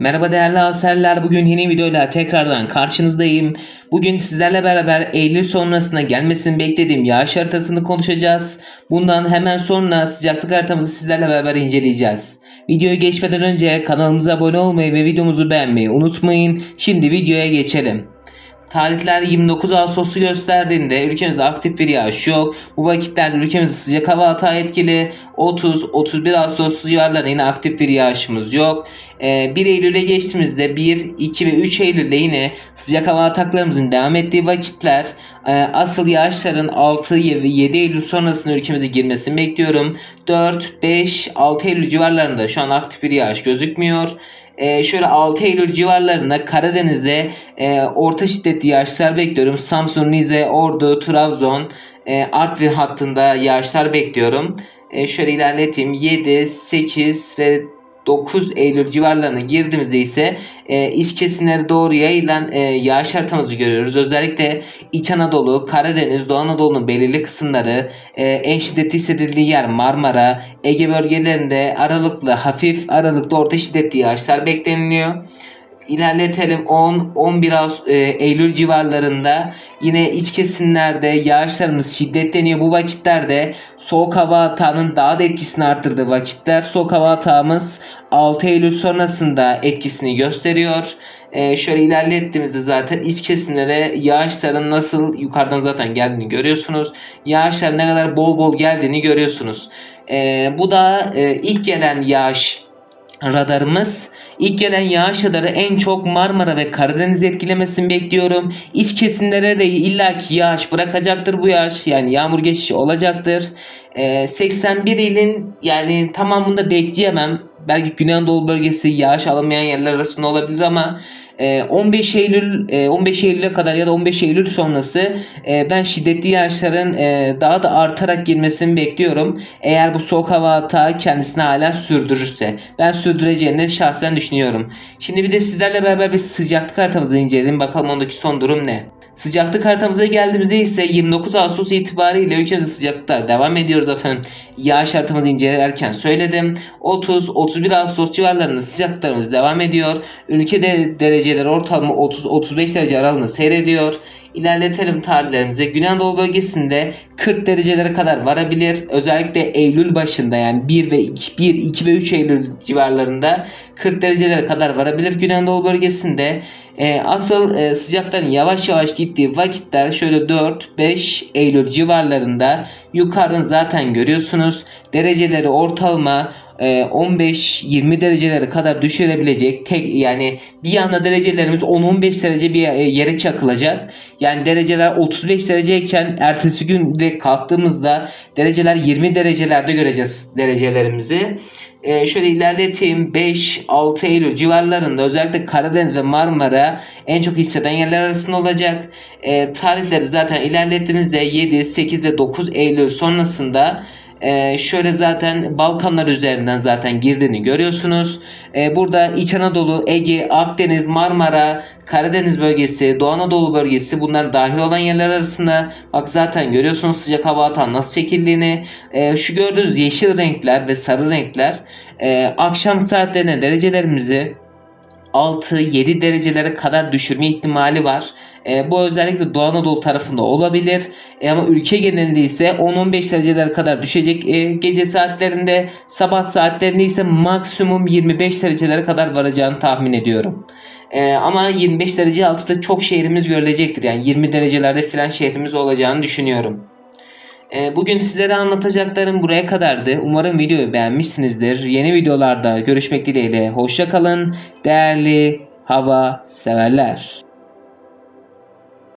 Merhaba değerli aserler. Bugün yeni videoyla tekrardan karşınızdayım. Bugün sizlerle beraber Eylül sonrasına gelmesini beklediğim yağış haritasını konuşacağız. Bundan hemen sonra sıcaklık haritamızı sizlerle beraber inceleyeceğiz. Videoyu geçmeden önce kanalımıza abone olmayı ve videomuzu beğenmeyi unutmayın. Şimdi videoya geçelim. Tarihler 29 Ağustos'u gösterdiğinde ülkemizde aktif bir yağış yok. Bu vakitlerde ülkemizde sıcak hava hata etkili. 30-31 Ağustos civarlarında yine aktif bir yağışımız yok. Ee, 1 Eylül'e geçtiğimizde 1, 2 ve 3 Eylül'de yine sıcak hava ataklarımızın devam ettiği vakitler e, asıl yağışların 6 ve 7 Eylül sonrasında ülkemize girmesini bekliyorum. 4, 5, 6 Eylül civarlarında şu an aktif bir yağış gözükmüyor e, şöyle 6 Eylül civarlarında Karadeniz'de e, orta şiddetli yağışlar bekliyorum. Samsun, Rize, Ordu, Trabzon, e, Artvin hattında yağışlar bekliyorum. E, şöyle ilerleteyim. 7, 8 ve 9 Eylül civarlarına girdiğimizde ise e, iç kesimlere doğru yayılan e, yağış haritamızı görüyoruz. Özellikle İç Anadolu, Karadeniz, Doğu Anadolu'nun belirli kısımları, e, en şiddetli hissedildiği yer Marmara, Ege bölgelerinde aralıklı, hafif aralıklı orta şiddetli yağışlar bekleniliyor ilerletelim 10 11 Ağustos, e, Eylül civarlarında yine iç kesimlerde yağışlarımız şiddetleniyor. Bu vakitlerde soğuk hava atağının daha da etkisini arttırdığı vakitler. Soğuk hava atağımız 6 Eylül sonrasında etkisini gösteriyor. E, şöyle ilerlettiğimizde zaten iç kesimlere yağışların nasıl yukarıdan zaten geldiğini görüyorsunuz. Yağışlar ne kadar bol bol geldiğini görüyorsunuz. E, bu da e, ilk gelen yağış radarımız. İlk gelen yağış radarı en çok Marmara ve Karadeniz etkilemesini bekliyorum. İç kesimlere de illaki yağış bırakacaktır bu yağış. Yani yağmur geçişi olacaktır. Ee, 81 ilin yani tamamında bekleyemem. Belki Güney Anadolu bölgesi yağış alamayan yerler arasında olabilir ama 15 e, Eylül 15 e, Eylül'e kadar ya da 15 Eylül sonrası e, ben şiddetli yağışların daha da artarak girmesini bekliyorum. Eğer bu soğuk hava atağı kendisini hala sürdürürse. Ben sürdüreceğini şahsen düşünüyorum. Şimdi bir de sizlerle beraber bir sıcaklık haritamızı inceleyelim. Bakalım ondaki son durum ne? Sıcaklık haritamıza geldiğimizde ise 29 Ağustos itibariyle ülkemizde sıcaklıklar devam ediyor zaten. Yağış haritamızı incelerken söyledim. 30-31 Ağustos civarlarında sıcaklıklarımız devam ediyor. Ülkede dereceler ortalama 30-35 derece aralığında seyrediyor. İlerletelim tarihlerimize. Güney Anadolu bölgesinde 40 derecelere kadar varabilir. Özellikle Eylül başında yani 1 ve 2, 1, 2 ve 3 Eylül civarlarında 40 derecelere kadar varabilir Güney Anadolu bölgesinde. E, asıl e, sıcakların yavaş yavaş gittiği vakitler şöyle 4-5 Eylül civarlarında yukarıdan zaten görüyorsunuz. Dereceleri ortalama 15-20 e, derecelere kadar düşürebilecek tek yani bir yanda derecelerimiz 10-15 derece bir e, yere çakılacak. Yani dereceler 35 dereceyken ertesi gün kalktığımızda dereceler 20 derecelerde göreceğiz derecelerimizi. Ee, şöyle ilerleteyim 5-6 Eylül civarlarında özellikle Karadeniz ve Marmara en çok hisseden yerler arasında olacak. Ee, tarihleri zaten ilerlettiğimizde 7, 8 ve 9 Eylül sonrasında ee, şöyle zaten Balkanlar üzerinden zaten girdiğini görüyorsunuz. Ee, burada İç Anadolu, Ege, Akdeniz, Marmara, Karadeniz bölgesi, Doğu Anadolu bölgesi bunlar dahil olan yerler arasında. Bak zaten görüyorsunuz sıcak hava atan nasıl çekildiğini. Ee, şu gördüğünüz yeşil renkler ve sarı renkler e, akşam saatlerine derecelerimizi 6-7 derecelere kadar düşürme ihtimali var. E, bu özellikle Doğu Anadolu tarafında olabilir. E, ama ülke genelinde ise 10-15 derecelere kadar düşecek. E, gece saatlerinde, sabah saatlerinde ise maksimum 25 derecelere kadar varacağını tahmin ediyorum. E, ama 25 derece altında çok şehrimiz görülecektir. Yani 20 derecelerde filan şehrimiz olacağını düşünüyorum. Ee, bugün sizlere anlatacaklarım buraya kadardı. Umarım videoyu beğenmişsinizdir. Yeni videolarda görüşmek dileğiyle. Hoşçakalın değerli hava severler.